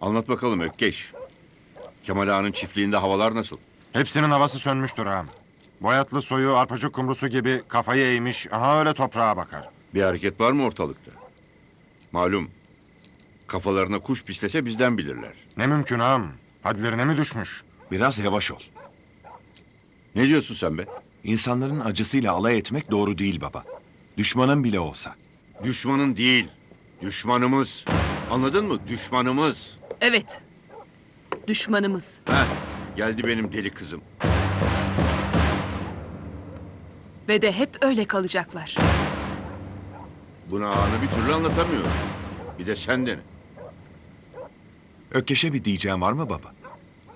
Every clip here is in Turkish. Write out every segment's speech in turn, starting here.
Anlat bakalım Ökkeş. Kemal Ağa'nın çiftliğinde havalar nasıl? Hepsinin havası sönmüştür ağam. Boyatlı soyu arpacık kumrusu gibi kafayı eğmiş, aha öyle toprağa bakar. Bir hareket var mı ortalıkta? Malum. Kafalarına kuş pislese bizden bilirler. Ne mümkün ağam, hadlerine mi düşmüş? Biraz yavaş ol. Ne diyorsun sen be? İnsanların acısıyla alay etmek doğru değil baba. Düşmanın bile olsa. Düşmanın değil. Düşmanımız. Anladın mı? Düşmanımız. Evet. Düşmanımız. Heh, geldi benim deli kızım. Ve de hep öyle kalacaklar. Buna ağanı bir türlü anlatamıyor. Bir de sen dene. Ökkeş'e bir diyeceğim var mı baba?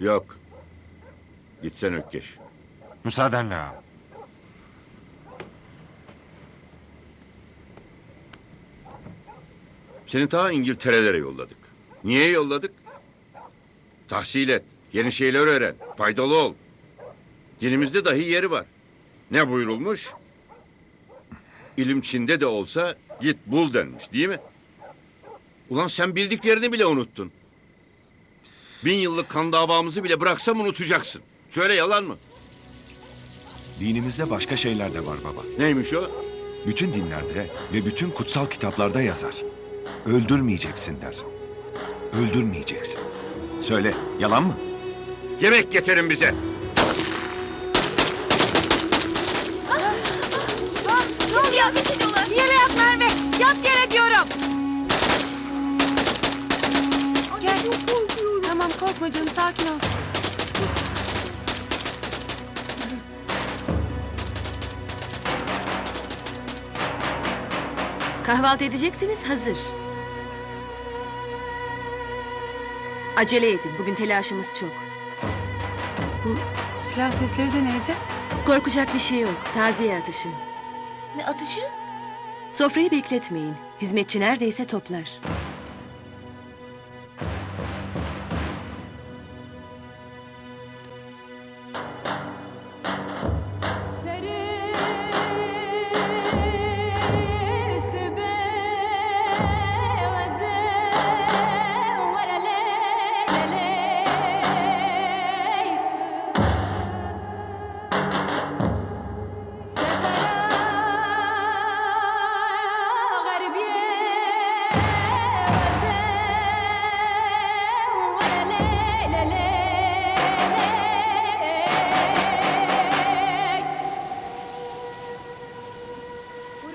Yok. Gitsen Ökkeş. Müsaadenle ağam. Seni ta İngiltere'lere yolladık. Niye yolladık? Tahsil et, yeni şeyler öğren, faydalı ol. Dinimizde dahi yeri var. Ne buyurulmuş? İlim Çin'de de olsa git bul denmiş değil mi? Ulan sen bildiklerini bile unuttun. Bin yıllık kan davamızı bile bıraksam unutacaksın. Söyle yalan mı? Dinimizde başka şeyler de var baba. Neymiş o? Bütün dinlerde ve bütün kutsal kitaplarda yazar. Öldürmeyeceksin der. Öldürmeyeceksin. Söyle, yalan mı? Yemek getirin bize. Şimdi ateş ediyorlar. Yere yat Merve. Yat yere diyorum. Gel. Tamam korkma canım sakin ol. Kahvaltı edeceksiniz hazır. Acele edin. Bugün telaşımız çok. Bu silah sesleri de neydi? Korkacak bir şey yok. Taziye atışı. Ne atışı? Sofrayı bekletmeyin. Hizmetçi neredeyse toplar.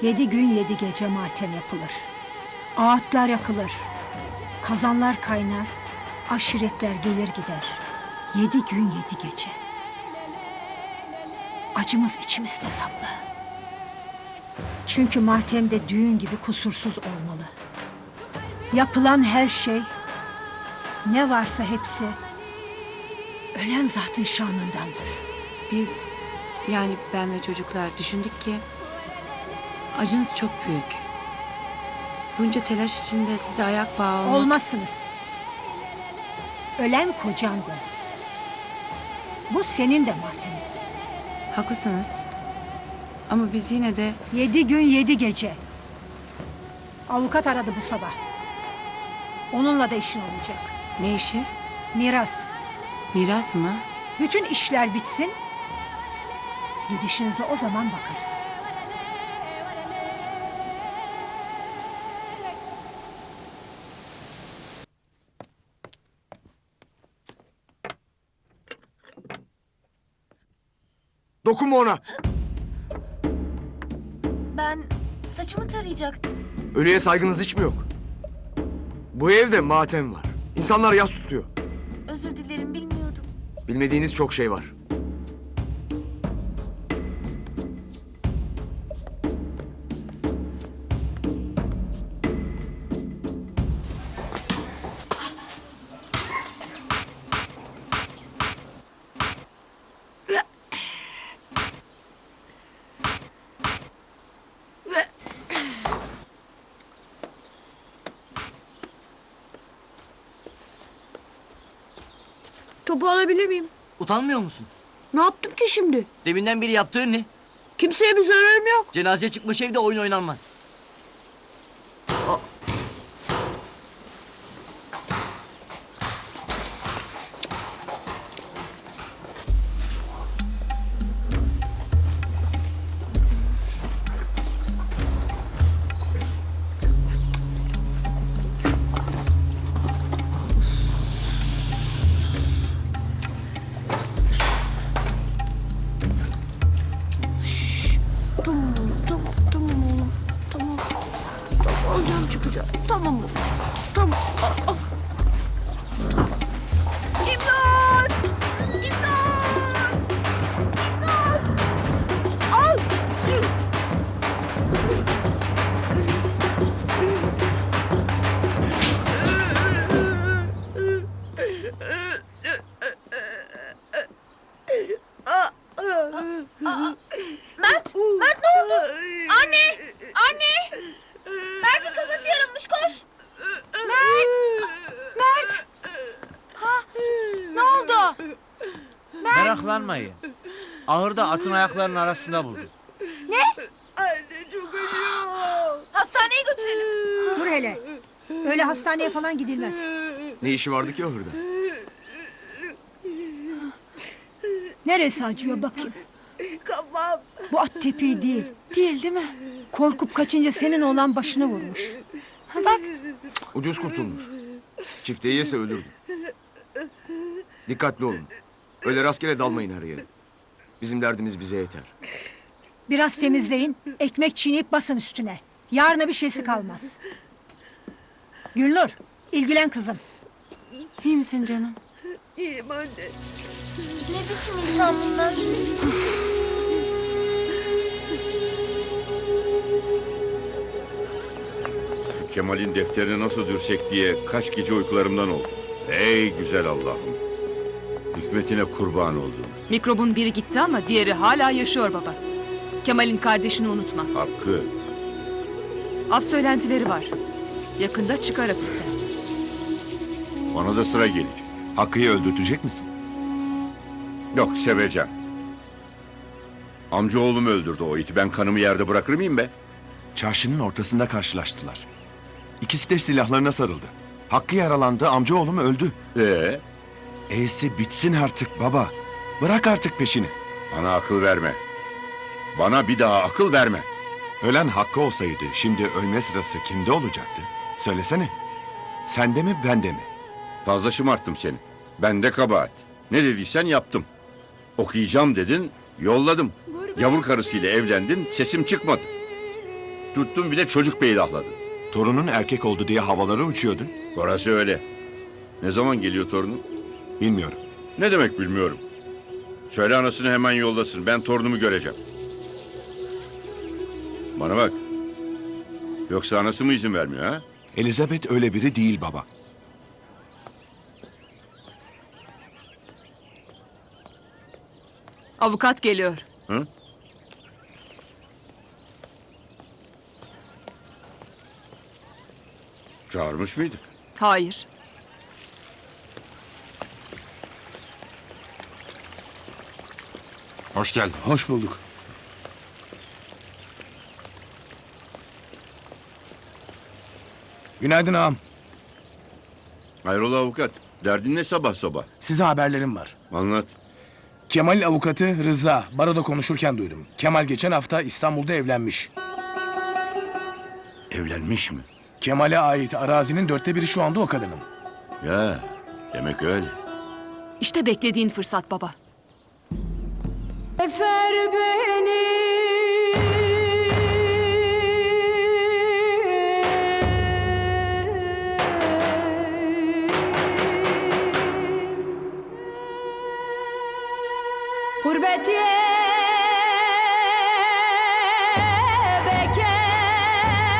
Yedi gün yedi gece matem yapılır. Ağıtlar yakılır. Kazanlar kaynar. Aşiretler gelir gider. Yedi gün yedi gece. Acımız içimizde saplı. Çünkü matemde düğün gibi kusursuz olmalı. Yapılan her şey, ne varsa hepsi, ölen zatın şanındandır. Biz yani ben ve çocuklar düşündük ki acınız çok büyük. Bunca telaş içinde size ayak bağı olmak... Olmazsınız. Ölen kocandı. Bu senin de matemin. Haklısınız. Ama biz yine de Yedi gün yedi gece. Avukat aradı bu sabah. Onunla da işin olacak. ne işi? Miras. Miras mı? Bütün işler bitsin. Gidişinize o zaman bakarız. Dokunma ona. Ben saçımı tarayacaktım. Ölüye saygınız hiç mi yok? Bu evde matem var. İnsanlar yas tutuyor. Özür dilerim bilmiyordum. Bilmediğiniz çok şey var. Topu alabilir miyim? Utanmıyor musun? Ne yaptım ki şimdi? Deminden beri yaptığın ne? Kimseye bir zararım yok. Cenaze çıkmış evde oyun oynanmaz. Mert! Mert ne oldu? Anne! Anne! Mert'in kafası yarılmış koş. Ne oldu? Meraklanmayın. Ahırda atın ayaklarının arasında buldum. Hastaneye götürelim. Dur hele. Öyle hastaneye falan gidilmez. Ne işi vardı ki ahırda? Neresi acıyor bakayım. Bu at tepiği değil. Değil değil mi? Korkup kaçınca senin olan başını vurmuş. Bak Ucuz kurtulmuş. Çifteyi yese ölürdü. Dikkatli olun. Öyle rastgele dalmayın her yere. Bizim derdimiz bize yeter. Biraz temizleyin, ekmek çiğneyip basın üstüne. Yarına bir şeysi kalmaz. Gülnur, ilgilen kızım. iyi misin canım? Ne biçim insan bunlar? Kemal'in defterini nasıl dürsek diye kaç gece uykularımdan oldu. Ey güzel Allah'ım. Hikmetine kurban oldum. Mikrobun biri gitti ama diğeri hala yaşıyor baba. Kemal'in kardeşini unutma. Hakkı. Af söylentileri var. Yakında çıkar hapisten. Ona da sıra gelecek. Hakkı'yı öldürtecek misin? Yok seveceğim. Amca oğlum öldürdü o iti. Ben kanımı yerde bırakır mıyım be? Çarşının ortasında karşılaştılar. İkisi de silahlarına sarıldı. Hakkı yaralandı, amcaoğlum öldü. Ee, E'si bitsin artık baba. Bırak artık peşini. bana akıl verme. Bana bir daha akıl verme. Ölen Hakkı olsaydı şimdi ölme sırası kimde olacaktı? Söylesene. Sende mi bende mi? Fazla şımarttım seni. Ben de kabahat. Ne dediysen yaptım. Okuyacağım dedin, yolladım. Yavur karısıyla evlendin, sesim çıkmadı. Tuttun bir de çocuk peydahladın. Torunun erkek oldu diye havalara uçuyordun. Orası öyle. Ne zaman geliyor torunun? Bilmiyorum. Ne demek bilmiyorum. Söyle anasını hemen yollasın. Ben torunumu göreceğim. Bana bak. Yoksa anası mı izin vermiyor ha? Elizabeth öyle biri değil baba. Avukat geliyor. Hı? Çağırmış mıydık? Hayır. Hoş geldin. Hoş bulduk. Günaydın ağam. Hayrola avukat. Derdin ne sabah sabah? Size haberlerim var. Anlat. Kemal'in avukatı Rıza baroda konuşurken duydum. Kemal geçen hafta İstanbul'da evlenmiş. Evlenmiş mi? Kemal'e ait arazinin dörtte biri şu anda o kadının. Ya demek öyle. İşte beklediğin fırsat baba. Efer beni